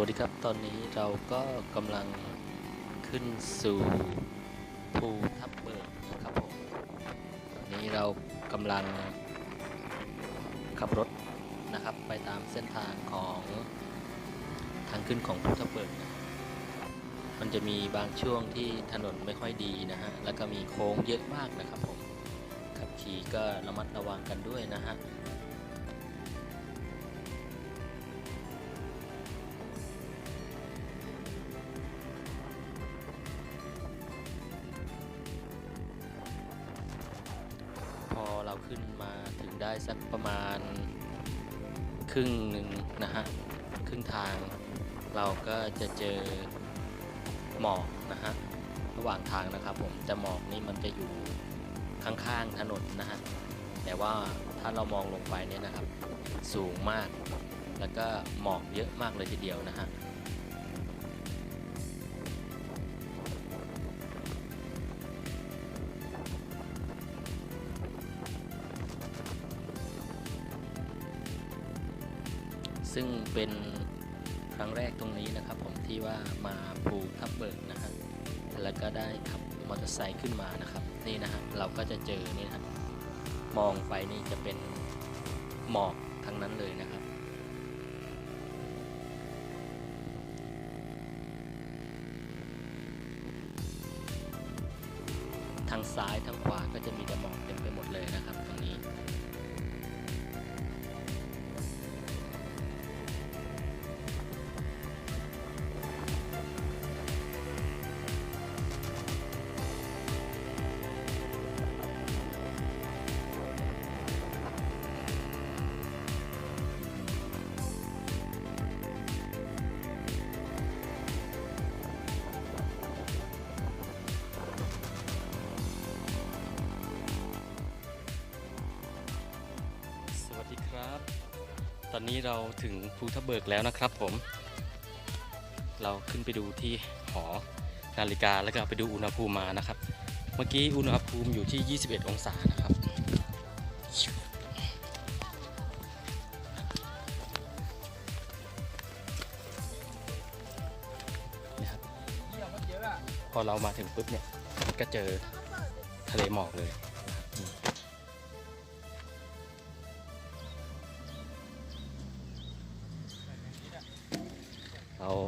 วัสดีครับ ตอนนี้เราก็กำลังขึ้นสู่ภูทับเบิกนะครับผม ตอนนี้เรากำลังขับรถนะครับ ไปตามเส้นทางของทางขึ้นของภูทับเบิกนะมันจะมีบางช่วงที่ถนนไม่ค่อยดีนะฮะ แล้วก็มีโค้งเยอะมากนะครับผม ขับขี่ก็ระมัดระวังกันด้วยนะฮะ เราขึ้นมาถึงได้สักประมาณครึ่งหนึ่งนะฮะครึ่งทางเราก็จะเจอหมอกนะฮะระหว่างทางนะครับผมแต่หมอกนี่มันจะอยู่ข้างๆถนนนะฮะแต่ว่าถ้าเรามองลงไปเนี่ยนะครับ สูงมาก แล้วก็หมอกเยอะมากเลยทีเดียวนะฮะ ซึ่งเป็นครั้งแรกตรงนี้นะครับผมที่ว่ามาภูทับเบิกนะฮะแล้วก็ได้ขับมอเตอร์ไซค์ขึ้นมานะครับนี่นะฮะเราก็จะเจอนี่นะฮะมองไปนี่จะเป็นหมอกทั้งนั้นเลยนะครับ อนนี้เราถึงภูทับเบิกแล้วนะครับผม เราขึ้นไปดูที่หอนาฬิกาแล้วก็ไปดูอุณหภูมิมานะครับ เมื่อกี้อุณหภูมิอยู่ที่ 21 องศานะครับนะครับพอเรามาถึงปุ๊บเนี่ย ก็เจอทะเลหมอกเลย เรา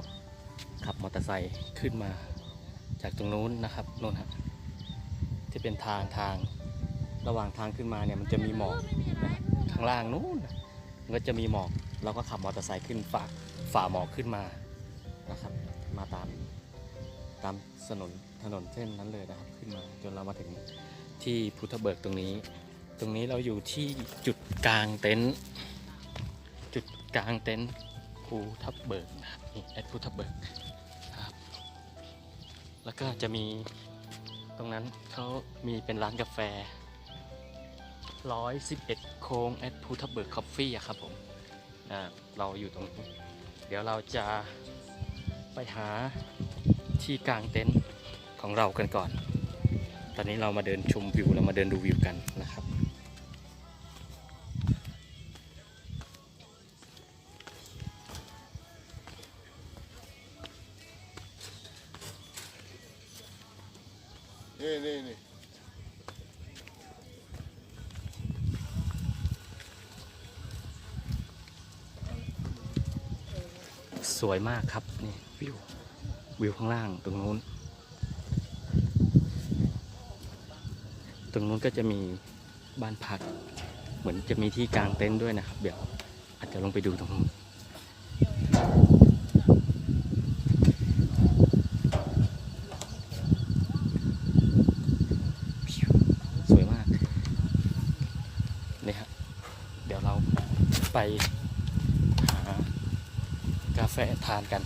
ขับมอเตอร์ไซค์ขึ้นมาจากตรงนู้นนะครับนู่นฮะที่เป็นทางทางระหว่างทางขึ้นมาเนี่ยมันจะมีหมอกนะข้างล่างนู้นมันก็จะมีหมอกเราก็ขับมอเตอร์ไซค์ขึ้นฝ่าฝ่าหมอกขึ้นมานะครับ มาตามตามถนนถนนเส้นนั้นเลยนะครับ ขึ้นมาจนเรามาถึงที่พุทธเบิกตรงนี้ ตรงนี้เราอยู่ที่จุดกลางเต็นท์จุดกลางเต็นท์ ภูทับเบิกนะครับนี่แอดภูทับเบิกครับ แล้วก็จะมีตรงนั้นเขามีเป็นร้านกาแฟ 111 โค้งแอดภูทับเบิกคอฟฟี่อะครับผมอ่าเราอยู่ตรงนี้ เดี๋ยวเราจะไปหาที่กลางเต็นท์ของเรากันก่อน ตอนนี้เรามาเดินชมวิว เรามาเดินดูวิวกันนะครับ สวยมากครับนี่วิววิวข้างล่างตรงนู้น ตรงนู้นก็จะมีบ้านพัก เหมือนจะมีที่กลางเต็นท์ด้วยนะครับ เดี๋ยวอาจจะลงไปดูตรงนู้นสวยมากนี่ครับเดี๋ยวเราไป กาแฟทานกัน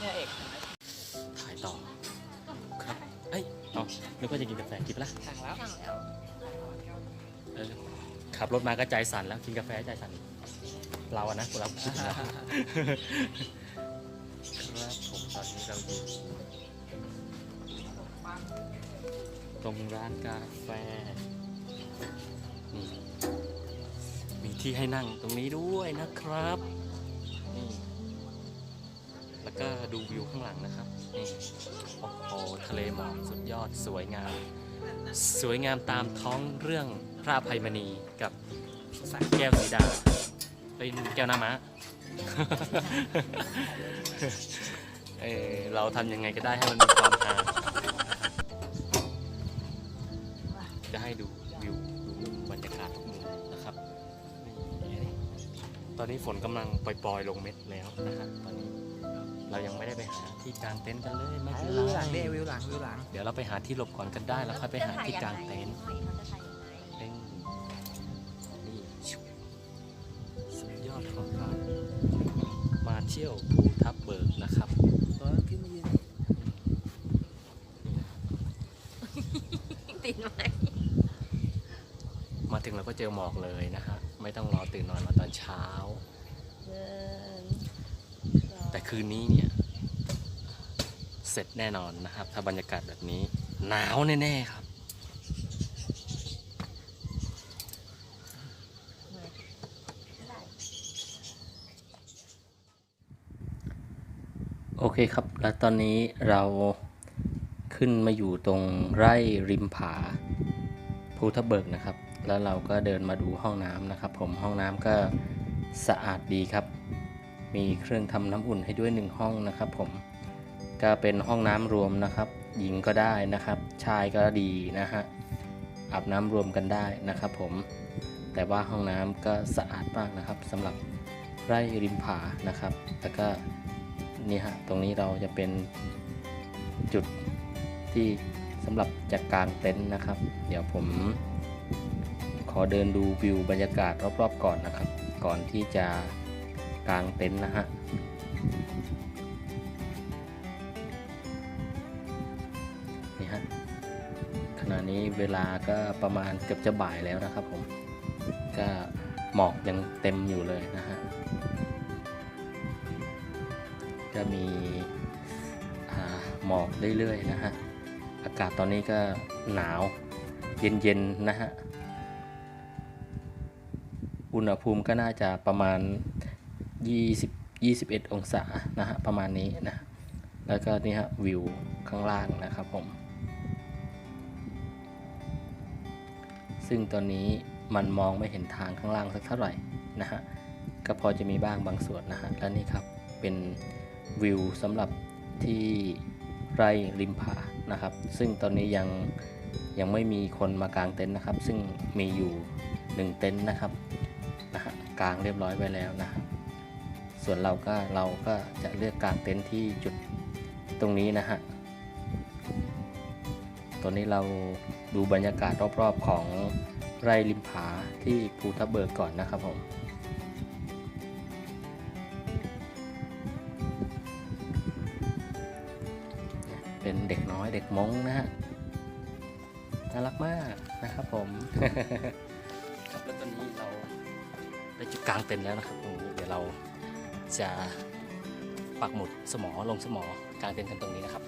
เนี่ยเอกถ่ายต่อครับเอ้ยเอานึกว่าจะกินกาแฟกินไปะละสั่งแล้วสั่งแล้ว เออขับรถมาก็ใจสั่นแล้วกินกาแฟใจสั่น เราอะนะเราคิดนะเราอยู่ตรงร้านกาแฟนี่มีที่ให้นั่งตรงนี้ด้วยนะครับนี่แล้วก็ดูวิวข้างหลังนะครับนี่โอ้โหทะเลหมอกสุดยอดสวยงาม สวยงามตามท้องเรื่องพระอภัยมณีกับสระแก้วสีดา เป็นแก้วน้ำม้าเออเราทำยังไงก็ได้ให้มันมีความฮาจะให้ดูวิวดูบรรยากาศทุกมุมนะครับนี่ตอนนี้ฝนกำลังปล่อยๆลงเม็ดแล้วนะฮะตอนนี้เรายังไม่ได้ไปหาที่กางเต็นท์กันเลยไม่เป็นวิวหลังไรเด้วิวหลังวิวหลัง เดี๋ยวเราไปหาที่หลบก่อนกันได้แล้วค่อยไปหาที่กางเต็นท์เด้ง สุดยอดของเรามาเที่ยวภูทับเบิกนะครับ ตอนขึ้นมายืนติดไหมมาถึงเราก็เจอหมอกเลยนะฮะ ไม่ต้องรอตื่นนอนมาตอนเช้าหนึ่งสองแต่คืนนี้เนี่ย เสร็จแน่นอนนะครับ ถ้าบรรยากาศแบบนี้ หนาวแน่ ๆ ครับ เคครับ แล้วตอนนี้เราขึ้นมาอยู่ตรงไร่ริมผาภูทับเบิกนะครับ แล้วเราก็เดินมาดูห้องน้ำนะครับ ผมห้องน้ำก็สะอาดดีครับ มีเครื่องทำน้ำอุ่นให้ด้วยหนึ่งห้องนะครับ ผมก็เป็นห้องน้ำรวมนะครับ หญิงก็ได้นะครับ ชายก็ดีนะฮะอาบน้ำรวมกันได้นะครับ ผมแต่ว่าห้องน้ำก็สะอาดมากนะครับสำหรับไร่ริมผานะครับแล้วก็ นี่ฮะตรงนี้เราจะเป็นจุดที่สำหรับจัดกางเต็นท์นะครับ เดี๋ยวผมขอเดินดูวิวบรรยากาศรอบๆก่อนนะครับ ก่อนที่จะกางเต็นท์นะฮะนี่ฮะขณะนี้เวลาก็ประมาณเกือบจะบ่ายแล้วนะครับผมก็หมอกยังเต็มอยู่เลยนะฮะ จะมีหมอกเรื่อยๆนะฮะ อากาศตอนนี้ก็หนาวเย็นๆนะฮะ อุณหภูมิก็น่าจะประมาณ 20 21 องศานะฮะ ประมาณนี้นะ แล้วก็นี่ฮะวิวข้างล่างนะครับผม ซึ่งตอนนี้มันมองไม่เห็นทางข้างล่างสักเท่าไหร่นะฮะ ก็พอจะมีบ้างบางส่วนนะฮะ และนี่ครับเป็น วิวสำหรับที่ไร่ริมผานะครับ ซึ่งตอนนี้ยังยังไม่มีคนมากางเต็นท์นะครับ ซึ่งมีอยู่หนึ่งเต็นท์นะครับนะฮะกางเรียบร้อยไว้แล้วนะครับส่วนเราก็เราก็จะเลือกกางเต็นท์ที่จุดตรงนี้นะฮะตอนนี้เราดูบรรยากาศรอบๆของไร่ริมผาที่ภูทับเบิกก่อนนะครับผม มงนะฮะน่ารักมากนะครับผมครับแล้วตอนนี้เราได้จุดกลางเต็นท์แล้วนะครับตรงนี้เดี๋ยวเราจะปักหมุดสมอลงสมอกลางเต็นท์กันตรงนี้นะครับ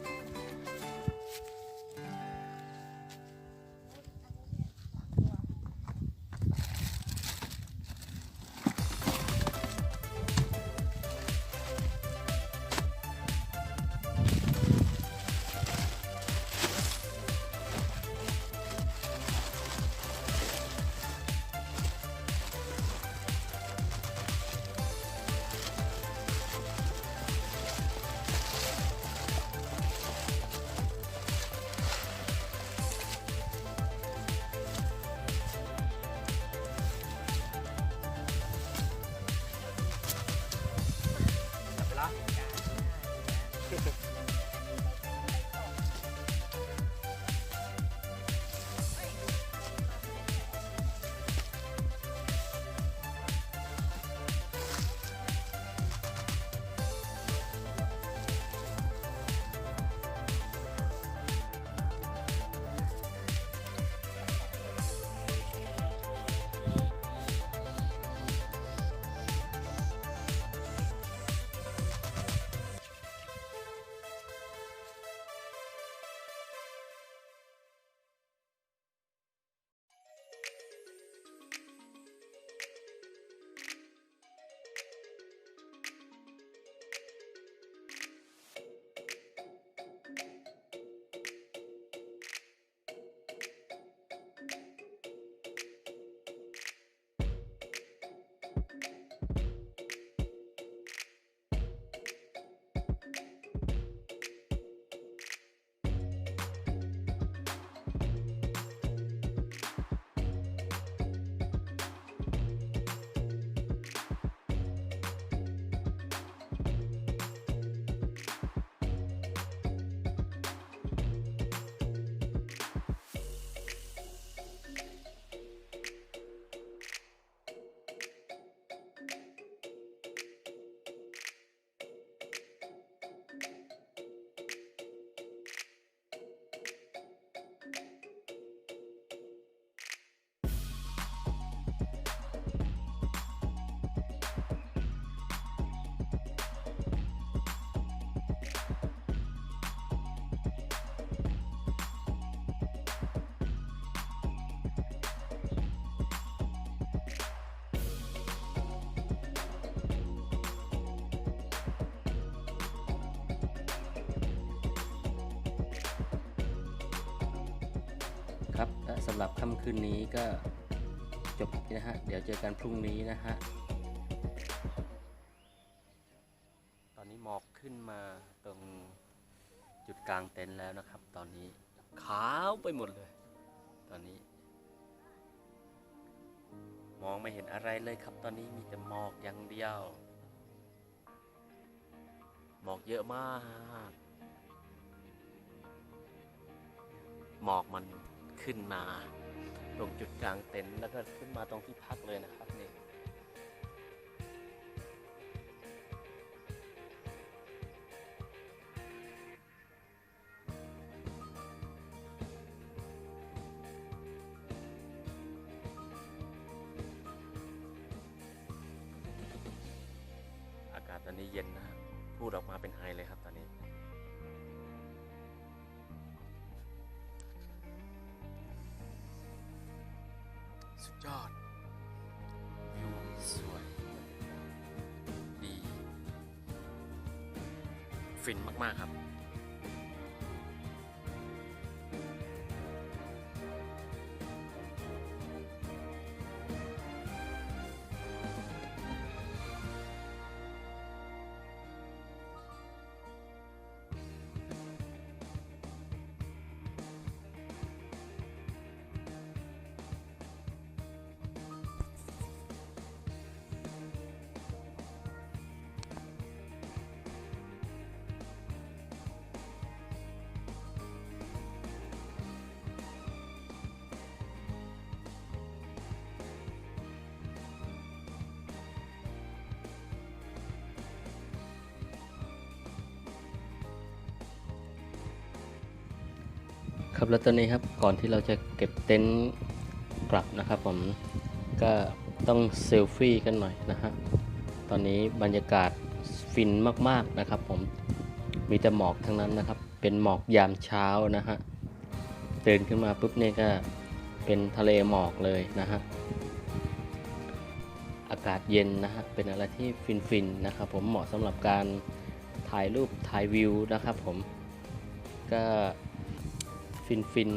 ำหรับค่ำคืนนี้ก็จบนะฮะ เดี๋ยวเจอกันพรุ่งนี้นะฮะ ตอนนี้หมอกขึ้นมาตรงจุดกลางเต็นท์แล้วนะครับ ตอนนี้ขาวไปหมดเลย ตอนนี้ มองไม่เห็นอะไรเลยครับ ตอนนี้มีแต่หมอกอย่างเดียว หมอกเยอะมาก หมอกมัน ขึ้นมาตรงจุดกลางเต็นท์แล้วก็ขึ้นมาตรงที่พักเลยนะครับนี่อากาศตอนนี้เย็นนะฮะพูดออกมาเป็นไฮเลยครับตอนนี้ มากๆครับ ครับแล้วตอนนี้ครับก่อนที่เราจะเก็บเต็นท์กลับนะครับผมก็ต้องเซลฟี่กันหน่อยนะฮะตอนนี้บรรยากาศฟินมากๆนะครับผมมีแต่หมอกทั้งนั้นนะครับ เป็นหมอกยามเช้านะฮะตื่นขึ้นมาปุ๊บเนี่ยก็เป็นทะเลหมอกเลยนะฮะอากาศเย็นนะฮะเป็นอะไรที่ฟินๆนะครับผมเหมาะสำหรับการถ่ายรูปถ่ายวิวนะครับผมก็ ฟินฟิน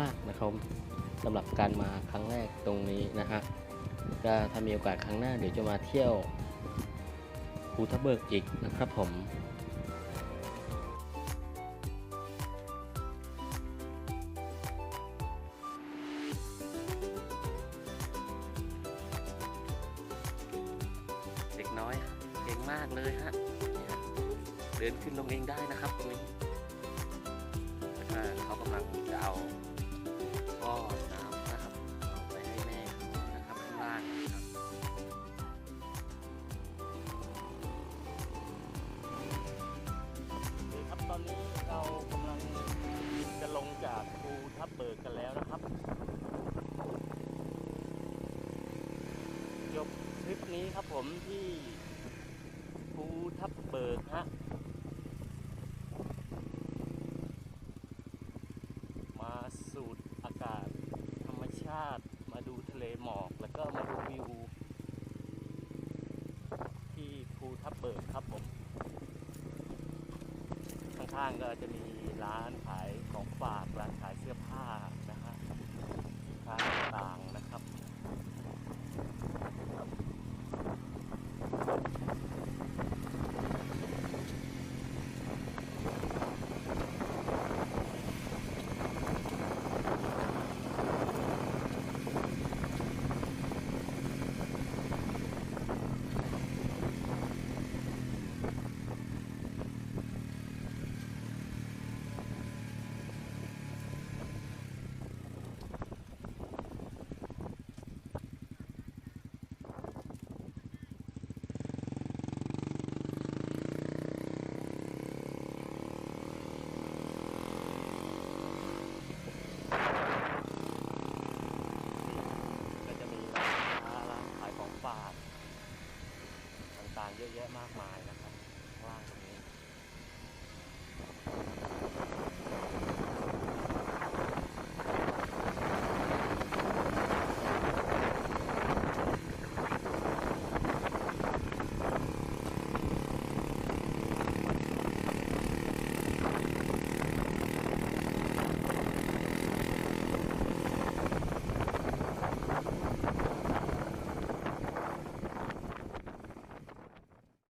มาก ๆ นะครับสำหรับการมาครั้งแรกตรงนี้นะฮะก็ถ้ามีโอกาสครั้งหน้าเดี๋ยวจะมาเที่ยวภูทับเบิกอีกนะครับผม ท่อ หมอกแล้วก็มาดูวิว ที่ภูทับเบิกครับผม ข้างๆก็จะมีร้านขายของฝากร้าน เยอะแยะมากมายนะครับว่างตรงนี้